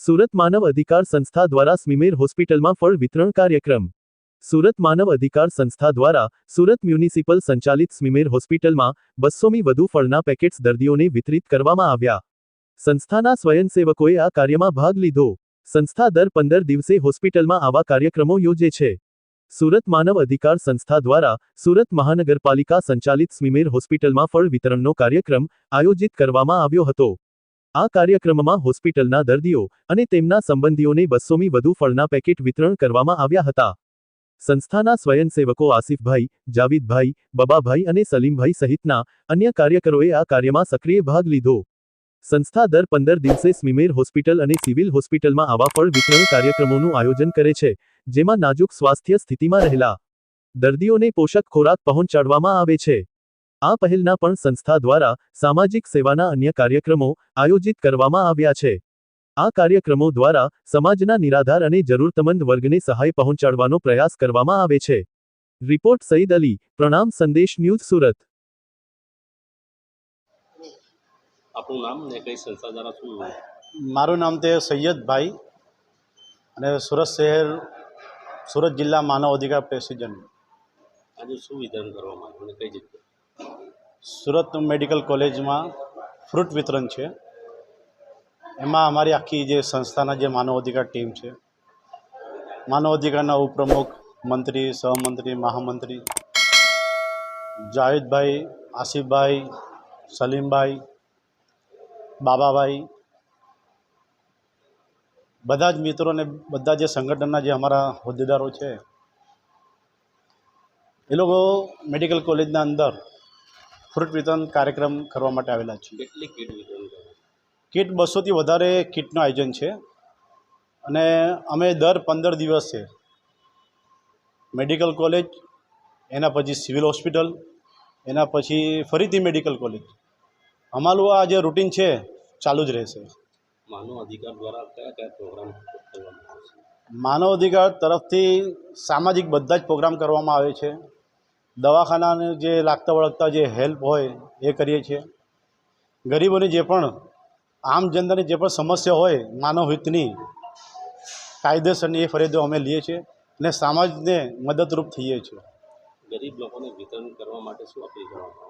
સુરત માનવ અધિકાર સંસ્થા દ્વારા સ્મીમેર હોસ્પિટલમાં ફળ વિતરણ કાર્યક્રમ. સુરત માનવ અધિકાર સંસ્થા દ્વારા સુરત મ્યુનિસિપલ સંચાલિત સ્મીમેર હોસ્પિટલમાં બસોમી વધુ ફળના પેકેટ્સ દર્દીઓને વિતરિત કરવામાં આવ્યા. સંસ્થાના સ્વયંસેવકોએ આ કાર્યમાં ભાગ લીધો. સંસ્થા દર પંદર દિવસે હોસ્પિટલમાં આવા કાર્યક્રમો યોજે છે. સુરત માનવ અધિકાર સંસ્થા દ્વારા સુરત મહાનગરપાલિકા સંચાલિત સ્મીમેર હોસ્પિટલમાં ફળ વિતરણનો કાર્યક્રમ આયોજિત કરવામાં આવ્યો હતો. આ કાર્યક્રમમાં હોસ્પિટલના દર્દીઓ અને તેમના સંબંધીઓને બસોમી વધુ ફળના પેકેટ વિતરણ કરવામાં આવ્યા હતા. સંસ્થાના સ્વયંસેવકો આસિફભાઈ, જાવીદભાઈ, બબાભાઈ અને સલીમભાઈ સહિતના અન્ય કાર્યકરોએ આ કાર્યમાં સક્રિય ભાગ લીધો. સંસ્થા દર પંદર દિવસે સ્મીમેર હોસ્પિટલ અને સિવિલ હોસ્પિટલમાં આવા ફળ વિતરણ કાર્યક્રમોનું આયોજન કરે છે, જેમાં નાજુક સ્વાસ્થ્ય સ્થિતિમાં રહેલા દર્દીઓને પોષક ખોરાક પહોંચાડવામાં આવે છે. આ પહેલના પણ સંસ્થા દ્વારા સામાજિક સેવાના અન્ય કાર્યક્રમો આયોજિત કરવામાં આવ્યા છે. આ કાર્યક્રમો દ્વારા સમાજના નિરાધાર અને જરૂરતમંદ વર્ગને સહાય પહોંચાડવાનો પ્રયાસ કરવામાં આવે છે. રિપોર્ટ સઈદ અલી પ્રણામ સંદેશ ન્યૂઝ સુરત. આપણું નામ ને કઈ સંસ્થા દ્વારા શું મારું નામ તે સૈયદભાઈ અને સુરત શહેર સુરત જિલ્લા માનવ અધિકાર પ્રેસિડેન્ટ. આજે શું વિધાન કરવામાં આવ્યું કઈ જગ્યાએ? સુરત મેડિકલ કોલેજમાં ફ્રૂટ વિતરણ છે. એમાં અમારી આખી જે સંસ્થાના જે માનવ અધિકાર ટીમ છે, માનવ અધિકારના ઉપપ્રમુખ, મંત્રી, સહમંત્રી, મહામંત્રી, જાવેદભાઈ, આસિફભાઈ, સલીમભાઈ, બાબાભાઈ, બધા જ મિત્રો અને બધા જે સંગઠનના જે અમારા હોદ્દેદારો છે, એ લોકો મેડિકલ કોલેજના અંદર ફ્રૂટ વિતરણ કાર્યક્રમ કરવા માટે આવેલા છે કેટલી કીટ વિતરણ કીટ બસોથી વધારે કીટનું આયોજન છે. અને અમે દર પંદર દિવસે મેડિકલ કોલેજ એના પછી સિવિલ હોસ્પિટલ એના પછી ફરીથી મેડિકલ કોલેજ. અમારું આ જે રૂટીન છે ચાલુ જ રહેશે. માનવ અધિકાર દ્વારા કયા કયા પ્રોગ્રામ માનવ અધિકાર તરફથી સામાજિક બધા જ પ્રોગ્રામ કરવામાં આવે છે. દવાખાનાને જે લાગતા વળગતા જે હેલ્પ હોય એ કરીએ છીએ. ગરીબોની જે પણ આમ જનતાની જે પણ સમસ્યા હોય માનવ હિતની કાયદેસરની એ ફરિયાદો અમે લઈએ છીએ અને સમાજને મદદરૂપ થઈએ છીએ. ગરીબ લોકોને વિતરણ કરવા માટે શું અપીલ કરવા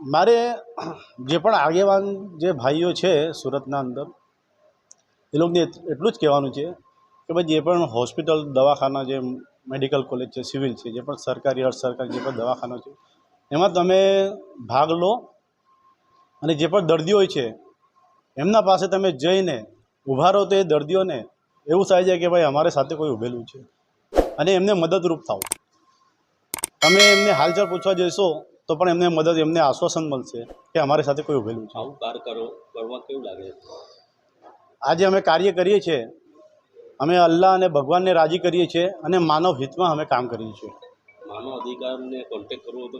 મારે જે પણ આગેવાન જે ભાઈઓ છે સુરતના અંદર એ લોકોને એટલું જ કહેવાનું છે કે ભાઈ જે પણ હોસ્પિટલ દવાખાના જે મેડિકલ કોલેજ છે સિવિલ છે જે પણ સરકારી અર્ધ સરકારી જે પણ દવાખાનો છે એમાં તમે ભાગ લો અને જે પણ દર્દીઓ હોય છે એમના પાસે તમે જઈને ઊભા રહો તો એ દર્દીઓને એવું થાય છે કે ભાઈ અમારી સાથે કોઈ ઊભેલું છે અને એમને મદદરૂપ થાવ તમે એમને હાલચાલ પૂછવા જશો તો પણ એમને મદદ એમને આશ્વાસન મળશે કે અમારી સાથે કોઈ ઊભેલું છે. આવું કાર કરો કરવા કેવું લાગે આજે અમે કાર્ય કરીએ છીએ અમે અલ્લાહ અને ભગવાનને રાજી કરીએ છીએ અને માનવ હિતમાં અમે કામ કરીએ છીએ. માનવ અધિકારને કોન્ટેક કરવો તો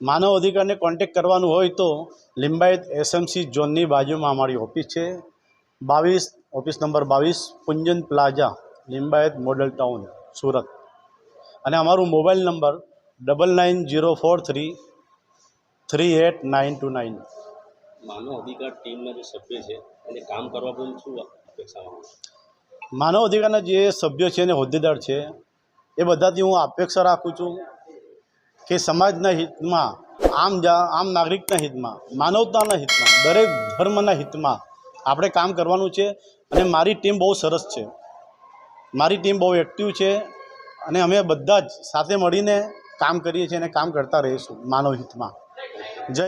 માનવ અધિકારને કોન્ટેક કરવાનું હોય તો લિંબાયત એસએમસી ઝોનની બાજુમાં અમારી ઓફિસ છે. બાવીસ ઓફિસ નંબર બાવીસ Punjan plaza Limbayat model town Surat. અને અમારું mobile number double nine zero four three three eight nine two nine માનવ અધિકાર ટીમના જે સભ્ય છે એને કામ કરવા પણ શું અપેક્ષા માનવ અધિકારના જે સભ્યો છે અને હોદ્દેદાર છે, એ બધાથી હું અપેક્ષા રાખું છું કે સમાજના હિતમાં, આમ આમ નાગરિકના હિતમાં, માનવતાના હિતમાં, દરેક ધર્મના હિતમાં આપણે કામ કરવાનું છે અને મારી ટીમ બહુ સરસ છે. મારી ટીમ બહુ એક્ટિવ છે અને અમે બધા જ સાથે મળીને કામ કરીએ છીએ અને કામ કરતા રહીશું માનવ હિતમાં.